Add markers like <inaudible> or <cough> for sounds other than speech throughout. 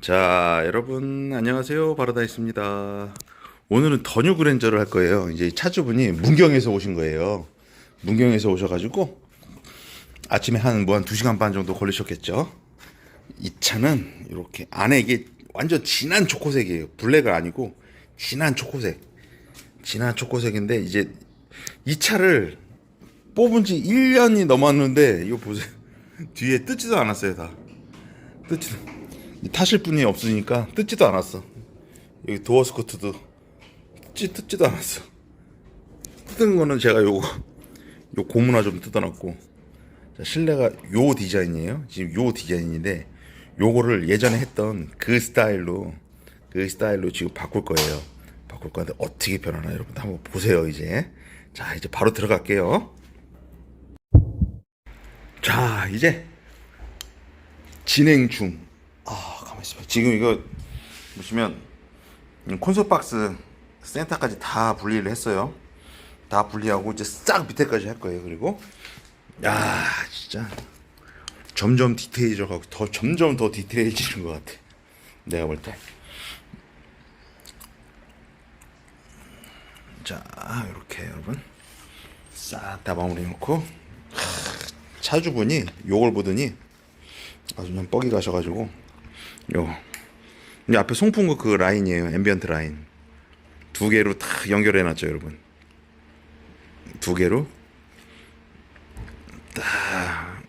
자, 여러분 안녕하세요. 바라다있습니다. 오늘은 더뉴 그랜저를 할 거예요. 이제 차주분이 문경에서 오신 거예요. 문경에서 오셔가지고 아침에 한 뭐 한 두 시간 반 정도 걸리셨겠죠. 이 차는 이렇게 안에 이게 완전 진한 초코색이에요. 블랙은 아니고 진한 초코색. 진한 초코색인데 이제 이 차를 뽑은 지 1년이 넘었는데 이거 보세요. <laughs> 뒤에 뜯지도 않았어요, 다. 뜯지도. 타실 분이 없으니까 뜯지도 않았어. 여기 도어 스커트도 뜯지, 뜯지도 않았어. 뜯은 거는 제가 요거 요 고무나 좀 뜯어놨고 자, 실내가 요 디자인이에요. 지금 요 디자인인데 요거를 예전에 했던 그 스타일로 그 스타일로 지금 바꿀 거예요. 바꿀 건데 어떻게 변하나 여러분 한번 보세요 이제. 자 이제 바로 들어갈게요. 자 이제 진행 중. 아 가만 있어봐. 지금 이거 보시면 콘솔 박스 센터까지 다 분리를 했어요. 다 분리하고 이제 싹 밑에까지 할 거예요. 그리고 야 진짜 점점 디테일해져가고 더 점점 더 디테일해지는 것 같아. 내가 볼 때. 자 이렇게 여러분 싹 다 마무리 놓고 차주분이 요걸 보더니 아주 그냥 뻑이 가셔가지고 요. 이 앞에 송풍구 그 라인이에요. 앰비언트 라인. 두 개로 다 연결해 놨죠 여러분. 두 개로. 딱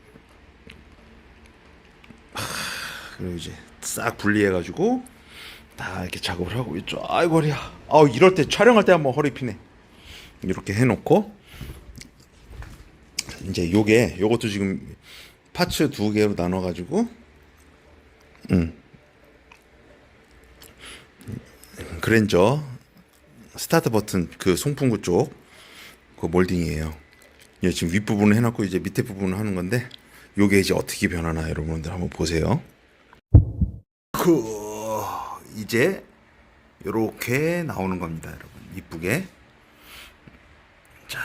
하, 그리고 이제 싹 분리해 가지고 다 이렇게 작업을 하고 있죠. 아이고 허리야. 아 이럴 때 촬영할 때 한번 허리 피네. 이렇게 해놓고. 이제 요게 요것도 지금 파츠 두 개로 나눠 가지고 음 그랜저 스타트 버튼 그 송풍구 쪽 그 몰딩이에요. 예, 지금 윗 부분을 해놨고 이제 밑에 부분을 하는 건데 요게 이제 어떻게 변하나 여러분들 한번 보세요. 그 이제 요렇게 나오는 겁니다, 여러분. 이쁘게. 자,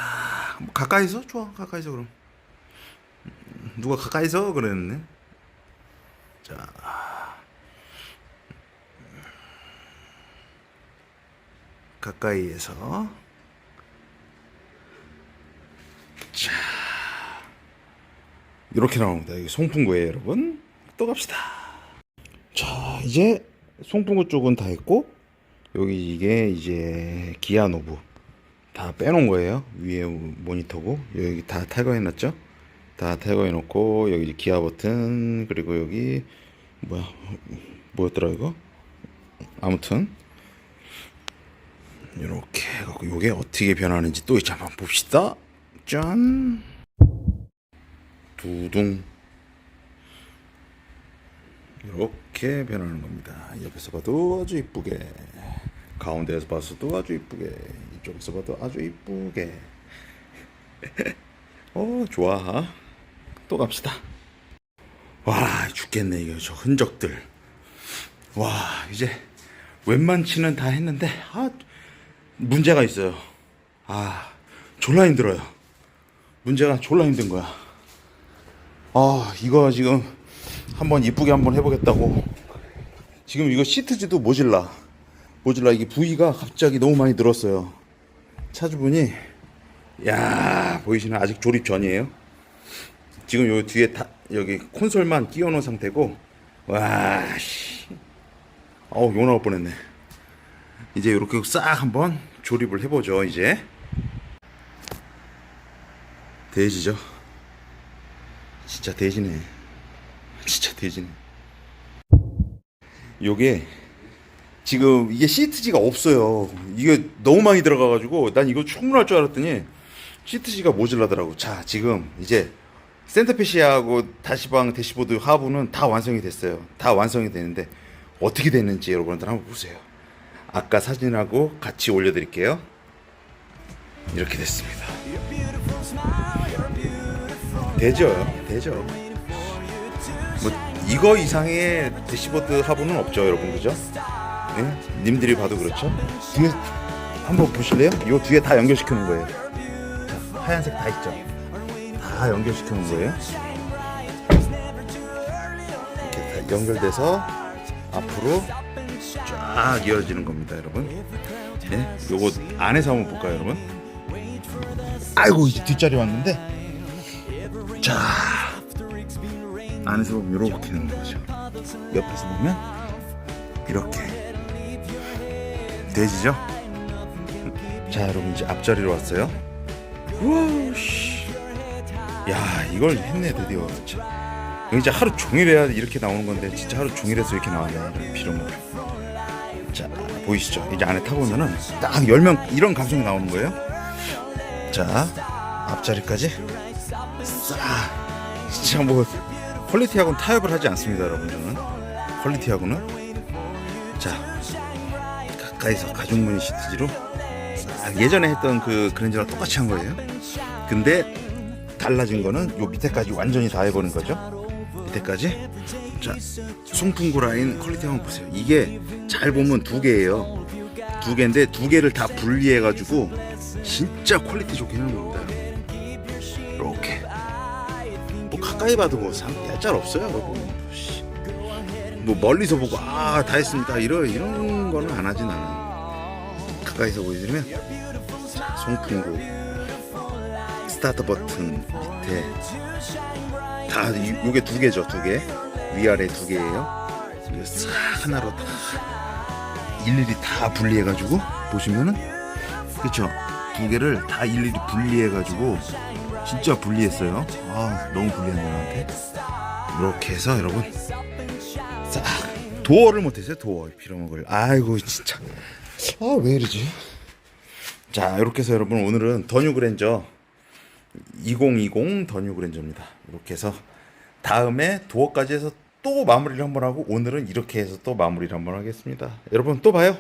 뭐 가까이서 좋아, 가까이서 그럼. 누가 가까이서 그랬네. 자. 가까이에서 자 이렇게 나옵니다. 이게 송풍구예요, 여러분. 또 갑시다. 자, 이제 송풍구 쪽은 다 했고 여기 이게 이제 기아 노브 다 빼놓은 거예요. 위에 모니터고 여기 다 탈거해 놨죠. 다 탈거해 놓고 여기 기아 버튼 그리고 여기 뭐야 뭐였더라 이거 아무튼 이렇게 해갖고 요게 어떻게 변하는지 또 이제 한번 봅시다. 짠. 두둥. 이렇게 변하는 겁니다. 옆에서 봐도 아주 이쁘게. 가운데에서 봐서도 아주 이쁘게. 이쪽에서 봐도 아주 이쁘게. <laughs> 어 좋아. 또 갑시다. 와 죽겠네 이거 저 흔적들. 와 이제 웬만치는 다 했는데 아 문제가 있어요. 아 졸라 힘들어요. 문제가 졸라 힘든 거야. 아 이거 지금 한번 이쁘게 한번 해보겠다고. 지금 이거 시트지도 모질라. 모질라. 이게 부위가 갑자기 너무 많이 늘었어요. 차주분이 야 보이시나? 아직 조립 전이에요? 지금 요 뒤에 다 여기 콘솔만 끼워 놓은 상태고 와씨. 어우 욕 나올 뻔했네 이제 이렇게 싹 한번 조립을 해보죠 이제. 돼지죠? 진짜 돼지네. 진짜 돼지네. 요게 지금 이게 시트지가 없어요. 이게 너무 많이 들어가 가지고 난 이거 충분할 줄 알았더니 시트지가 모질라더라고. 자 지금 이제 센터피시하고 다시방 대시보드 하부는 다 완성이 됐어요. 다 완성이 되는데 어떻게 됐는지 여러분들 한번 보세요 아까 사진하고 같이 올려드릴게요. 이렇게 됐습니다. 되죠 되죠. 뭐 이거 이상의 대시보드 하부는 없죠 여러분 그죠? 예? 님들이 봐도 그렇죠? 뒤에 한번 보실래요? 이거 뒤에 다 연결시켜 놓은 거예요. 자, 하얀색 다 있죠? 다 연결시켜 놓은 거예요. 이렇게 다 연결돼서 앞으로 쫙 이어지는 겁니다, 여러분. 네, 요거 안에서 한번 볼까요, 여러분? 아이고 이제 뒷자리 왔는데, 자 안에서 보면 이렇게 되는 거죠. 옆에서 보면 이렇게 돼지죠. 자, 여러분 이제 앞자리로 왔어요. 우씨, 야 이걸 했네 드디어 진짜. 이제 하루 종일 해야 이렇게 나오는 건데 진짜 하루 종일 해서 이렇게 나왔네 이런 비료물. 자 보이시죠? 이제 안에 타보면은 딱 열면 이런 감성이 나오는 거예요. 자 앞자리까지 싹. 진짜 뭐 퀄리티하고는 타협을 하지 않습니다 여러분 저는 퀄리티하고는. 자 가까이서 가죽무늬 시트지로 싹 예전에 했던 그 그랜저랑 똑같이 한 거예요. 근데 달라진 거는 요 밑에까지 완전히 다 해버린 거죠. 밑에까지 자 송풍구 라인 퀄리티 한번 보세요. 이게 잘 보면 두 개예요. 두 개인데 두 개를 다 분리해 가지고 진짜 퀄리티 좋게 해놓은 겁니다 이렇게. 뭐 가까이 봐도 뭐짤 없어요 뭐, 씨. 뭐 멀리서 보고 아 다 했습니다. 이런 이런 거는 안 하지 나는 가까이서 보여드리면 자, 송풍구 스타트 버튼 밑에 다 이- 요게 두 개죠 두 개 위아래 두 개예요. 싹 하나로 다 일일이 다 분리해 가지고 보시면은 그쵸? 두 개를 다 일일이 분리해 가지고 진짜 분리했어요. 아 너무 분리한 나한테. 이렇게 해서 여러분 싹 도어를 못했어요 도어. 빌어먹을. 아이고 진짜. 아 왜 이러지? 자 이렇게 해서 여러분 오늘은 더뉴 그랜저 2020 더뉴 그랜저입니다. 이렇게 해서 다음에 도어까지 해서 또 마무리를 한번 하고 오늘은 이렇게 해서 또 마무리를 한번 하겠습니다. 여러분 또 봐요